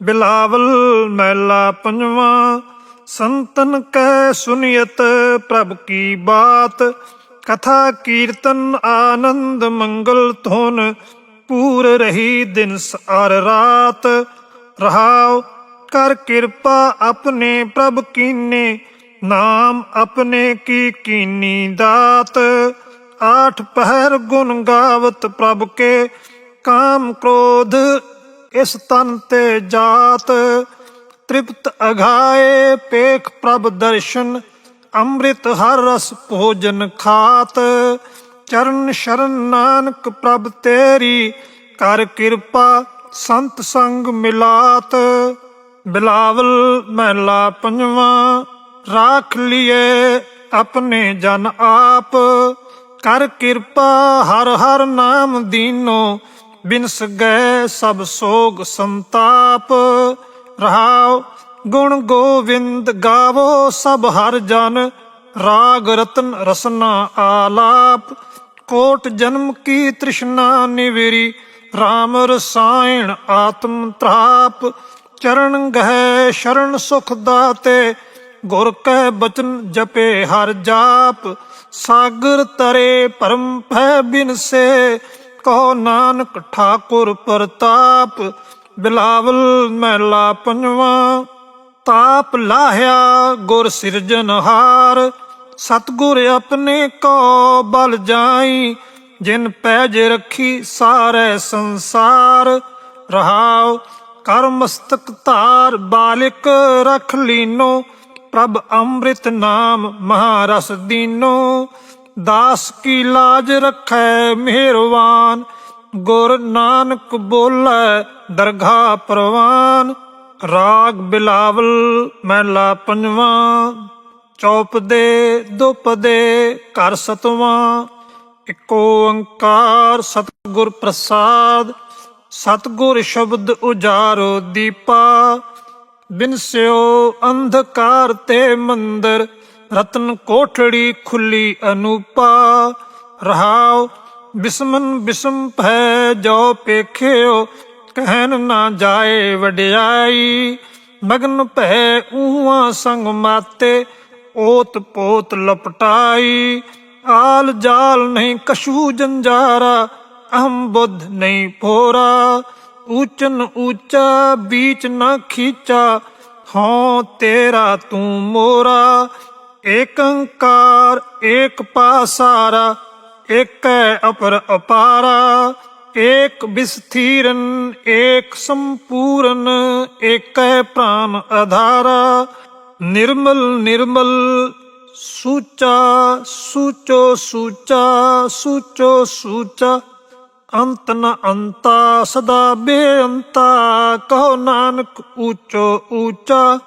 ਬਿਲਾਵਲ ਮੈਲਾ ਪੰਜਵਾ, ਸੰਤਨ ਕੈ ਸੁਨਿਯਤ ਪ੍ਰਭ ਕੀ ਬਾਤ, ਕਥਾ ਕੀਰਤਨ ਆਨੰਦ ਮੰਗਲ ਧੁਨ, ਪੂਰ ਰਹੀ ਦਿਨ ਸਾਰ ਰਾਤ। ਰਹਾਉ ਕਰ ਕਿਰਪਾ ਆਪਣੇ ਪ੍ਰਭ ਕੀਨੇ, ਨਾਮ ਆਪਣੇ ਕੀ ਕੀਨੀ ਦਾਤ। ਆਠ ਪਹਿਰ ਗੁਣ ਗਾਵਤ ਪ੍ਰਭ ਕੇ, ਕਾਮ ਕ੍ਰੋਧ ਇਸ ਤਨ ਤੇ ਜਾਤ, ਤ੍ਰਿਪਤ ਅਘਾਏ ਪੇਖ ਪ੍ਰਭ ਦਰਸ਼ਨ, ਅੰਮ੍ਰਿਤ ਹਰ ਰਸ ਭੋਜਨ ਖਾਤ। ਚਰਨ ਸ਼ਰਨ ਨਾਨਕ ਪ੍ਰਭ ਤੇਰੀ, ਕਰ ਕਿਰਪਾ ਸੰਤ ਸੰਗ ਮਿਲਾਤ। ਬਿਲਾਵਲ ਮਹਿਲਾ ਪੰਜਵਾ, ਰਾਖ ਲਿਏ ਆਪਣੇ ਜਨ ਆਪ। ਕਰ ਕਿਰਪਾ ਹਰ ਹਰ ਨਾਮ ਦੀਨੋ ਬਿਨਸ ਗਏ ਸਭ ਸੋਗ ਸੰਤਾਪ। ਰਹਾਉ ਗੁਣ ਗੋਵਿੰਦ ਗਾਵੋ ਸਭ ਹਰ ਜਨ। ਰਾਗ ਰਤਨ ਰਸਨਾ ਆਲਾਪ। ਕੋਟ ਜਨਮ ਕੀ ਤ੍ਰਿਸ਼ਨਾ ਨਿਵਰੀ। RAM ਰਸਾਇਣ ਆਤਮ ਤ੍ਰਾਪ। ਚਰਨ ਗਹਿ ਸ਼ਰਨ ਸੁਖ ਦਾਤੇ। ਗੁਰ ਕੈ ਬਚਨ ਜਪੇ ਹਰ ਜਾਪ। ਸਾਗਰ ਤਰੇ ਪਰਮ ਭੈ ਬਿਨਸੇ। ਕਹੋ ਨਾਨਕ ਠਾਕੁਰ ਪ੍ਰਤਾਪ, ਬਿਲਾਵਲ ਮਹਿਲਾ ਪੰਜਵਾ ਤਾਪ ਲਾਹਿਆ ਗੁਰ ਸਿਰਜਨਹਾਰ ਸਤਗੁਰ ਆਪਣੇ ਕੋ ਬਲ ਜਾਈ, ਜਿਨ ਪੈਜ ਰੱਖੀ ਸਾਰੇ ਸੰਸਾਰ। ਰਹਾਉ ਕਰ ਮਸਤਕ ਧਾਰ, ਬਾਲਿਕ ਰਖ ਲੀਨੋ, ਪ੍ਰਭ ਅੰਮ੍ਰਿਤ ਨਾਮ ਮਹਾਰਸ ਦੀਨੋ। ਦਾਸ ਕੀ ਲਾਜ ਰੱਖੈ ਮਿਹਰਵਾਨ, ਗੁਰ ਨਾਨਕ ਬੋਲੇ ਦਰਗਾ ਪ੍ਰਵਾਨ। ਰਾਗ ਬਿਲਾਵਲ ਮਹਿਲਾ ਪੰਜਵਾਂ, ਚੌਪ ਦੇ, ਦੁਪ ਦੇ ਸਤਵਾਂ। ਇਕ ਓੰਕਾਰ ਸਤਿਗੁਰ ਪ੍ਰਸਾਦ, ਸਤਿਗੁਰ ਸ਼ਬਦ ਉਜਾਰੋ ਦੀਪਾ। ਬਿਨਸਿਓ ਅੰਧਕਾਰ ਤੇ ਮੰਦਰ ਰਤਨ ਕੋਠੜੀ ਖੁੱਲੀ ਅਨੂਪਾ, ਰਹਾਉ, ਬਿਸਮਨ ਬਿਸਮ ਭੈ ਜੋ ਪੇਖਿਓ ਕਹਿਨ ਨਾ ਜਾਏ ਵਡਿਆਈ, ਮਗਨ ਭੈ ਊਹਾਂ ਸੰਗ ਮਾਤੇ, ਓਤ ਪੋਤ ਲਪਟਾਈ, ਆਲ ਜਾਲ ਨਹੀਂ ਕਸ਼ੂ ਜੰਜਾਰਾ, ਅਹੰ ਬੁੱਧ ਨਹੀਂ ਭੋਰਾ, ਊਚਨ ਊਚਾ ਬੀਚ ਨਾ ਖੀਚਾ, ਹਉ ਤੇਰਾ ਤੂੰ ਮੋਰਾ ਏਕੰਕਾਰ, ਏਕ ਪਾਸਾਰਾ, ਏਕੈ ਅਪਰ ਅਪਾਰਾ, ਏਕ ਵਿਸਥੀਰਨ ਏਕ ਸੰਪੂਰਨ, ਏਕੈ ਪ੍ਰਾਨ ਆਧਾਰਾ ਨਿਰਮਲ ਨਿਰਮਲ, ਸੂਚਾ ਸੂਚੋ ਸੂਚਾ ਸੂਚੋ ਸੂਚਾ, ਅੰਤ ਨ ਅੰਤਾ, ਸਦਾ ਬੇਅੰਤਾ, ਕਹੋ ਨਾਨਕ ਊਚੋ ਊਚਾ।